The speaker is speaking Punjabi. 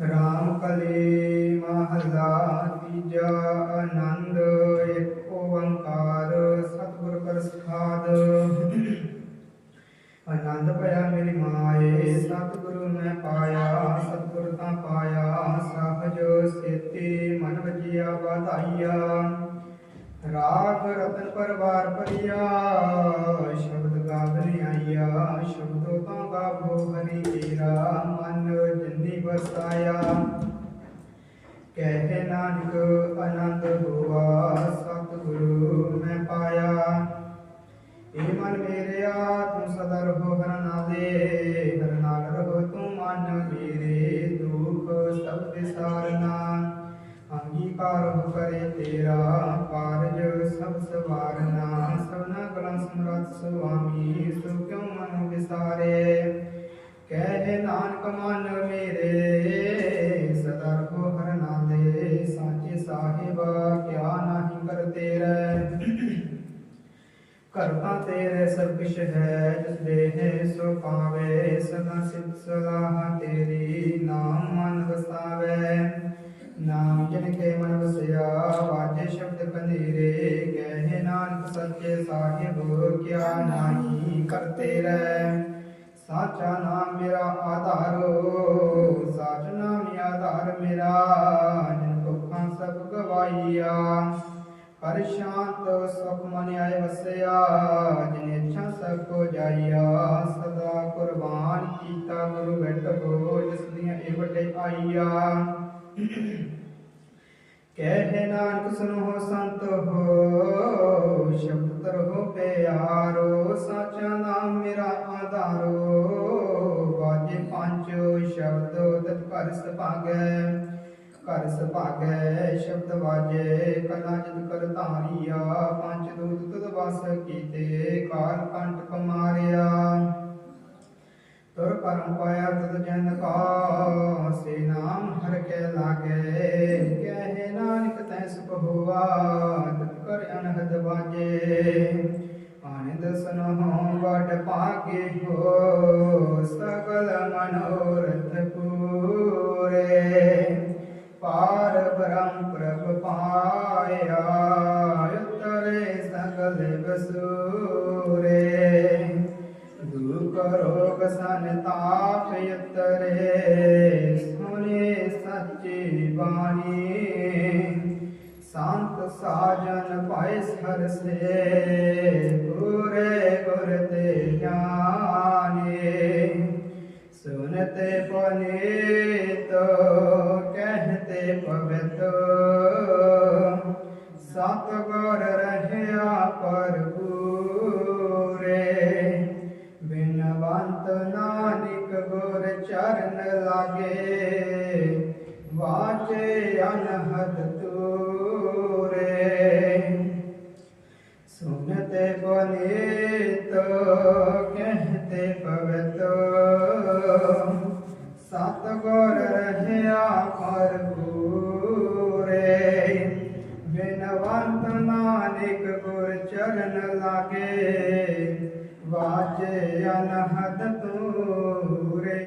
ਰਾਮ ਕਲੀ ਮਹਲਾ ਤੀਜਾ ਆਨੰਦ, ਇੱਕ ਓੰਕਾਰ ਸਤਿਗੁਰ ਪ੍ਰਸਾਦ। ਆਨੰਦ ਭਇਆ ਮੇਰੀ ਮਾਏ, ਸਤਿਗੁਰੂ ਮੈਂ ਪਾਇਆ, ਸਤਿਗੁਰ ਤਾਂ ਪਾਇਆ, ਸਹਜ ਸੇਤੀ ਮਨ ਵਜਿਆ ਵਧਾਈਆ। ਰਾਗ ਰਤਨ ਪਰਵਾਰ ਪਰਿਆ ਸ਼ਬਦ ਗਾਵਨ ਆਈਆ, ਸ਼ਬਦੋ ਤਾਂ ਗਾਵੋ ਹਰੀ ਤੇਰਾ ਮਨ ਜਿੰਨੀ ਵਸਾਇਆ। ਕਹਿ ਨਾਨਕ, ਆਨੰਦ ਹੋਆ, ਸਤਿਗੁਰੂ ਮੈਂ ਪਾਇਆ। ਏ ਮਨ ਮੇਰਿਆ, ਤੂੰ ਸਦਾ ਰਹੋ ਹਰ ਨਾਲੇ ਅੰਗੀਕਾਰ ਕਰੇ ਤੇਰਾ ਕਾਰਜ ਸਭ ਸਵਾਰਨਾ ਸਭਨਾ ਗਲਾਂ ਸਮਰੱਥ ਸੁਆਮੀ, ਸੋ ਕਿਉ ਮਨ ਵਿਸਾਰੇ? ਕਹਿ ਨਾਨਕ, ਮਨ ਮੇਰੇ, ਸਦਾ ਰਹੋ ਹਰ ਨਾਲੇ ਸਾਚੇ ਸਾਹਿਬ, ਕਿਆ ਨਾਹੀ ਕਰ ਤੇਰੇ? ਕਰਤਾ ਤੇਰੇ ਸਭ ਕੁਛ ਹੈ, ਜਿਸ ਦੇਹ ਸੋ ਪਾਵੇ, ਸਦਾ ਸਿਧ ਸਲਾਹ ਤੇਰੀ ਨਾਮ ਮਨ ਵਸਾਵੇ। ਸ਼ਬਦ ਗਹਿ ਨਾਨਕ ਸੱਚੇ ਸਾਹਿਬ ਕਿਆ ਨਾਹੀ ਕਰਤੇ ਰਹਿ। ਸਾਚਾ ਨਾਮ ਮੇਰਾ ਆਧਾਰੋ ਸਾਚ ਨਾਮ ਆਧਾਰ ਮੇਰਾ। ਜਿਨ ਦੁੱਖਾਂ ਸਭ ਗਵਾਈਆ ਹਰ ਸ਼ਾਂਤ ਸੁਖ ਮਨ ਆਏ ਵਸਿਆ। ਜਿਨ ਇੱਛਾ ਸਭ ਕੋ ਜਾਈਆ, ਸਦਾ ਕੁਰਬਾਨ ਕੀਤਾ ਗੁਰੂ ਬੈਠ ਹੋ, ਜਿਸ ਦੀਆਂ ਇਹ ਵੱਡੇ ਆਈਆ। ਕਹਿ ਨਾਨਕ ਸੁਨੋ ਸੰਤ, ਹੋ ਸ਼ਬਦ ਤਰੋ ਪਿਆਰੋ, ਸਾਚਾ ਨਾਮ ਮੇਰਾ ਆਧਾਰੋ, ਵਾਜੇ ਪੰਜ ਸ਼ਬਦ ਤਤ ਘਰ ਸੁਭਾਗੈ ਘਰ ਸੁਭਾਗੈ, ਸ਼ਬਦ ਵਾਜੇ ਕਲਾ ਜਿਤ ਕਰ ਧਾਰੀਆ, ਪੰਜ ਦੂਤ ਤੁਧ ਵਸ ਕੀਤੇ ਕਾਲ ਕੰਟਕ ਮਾਰਿਆ ਤੁਰ ਪਰਮ ਪਾਇਆ ਤਦ ਜਨ ਕਾ ਸੇ ਨਾਮ ਹਰ ਕੇ ਲਾਗੇ। ਕਹਿ ਨਾਨਕ ਤੈ ਸੁਖ ਹੋਆ ਤਤ ਕਰ ਅਨਹਦ ਬਾਜੇ। ਆਨੰਦ ਸੁਨੋ ਵਡ ਭਾਗੇ ਹੋ, ਸਗਲ ਮਨੋਰਥ ਪੂਰੇ। ਪਾਰ ਬ੍ਰਹਮ ਪ੍ਰਭ ਪਾਇਆ, ਉਤਰੇ ਸਗਲ ਬਸੂਰੇ ਦੁਖ ਰੋਗ ਸੰਤਾਪ ਯਤਰੇ ਸੁਨੇ ਸੱਚੀ ਬਾਣੀ ਸੰਤ ਸਾਜਨ ਪਾਇ ਹਰ ਪੂਰੇ ਗੁਰ ਤੇ ਜਾਣੇ ਸੁਨਤੇ ਪਨੀਤ ਕਹਤੇ ਪਵਿੱਤ ਸਤ ਗੁਰ ਰਹਿਆ ਪਰਪੂਰੇ ਸੁਨਤੇ ਬਨੀਤ ਕਹਤੇ ਪਵਿੱਤ ਸਤ ਗੁਰ ਰਹਿਆ ਪਰਪੂਰੇ ਬਿਨਵੰਤ ਨਾਨਕ ਗੁਰ ਚਰਨ ਲਾਗੇ ਵਾਜੇ ਅਨਹਦ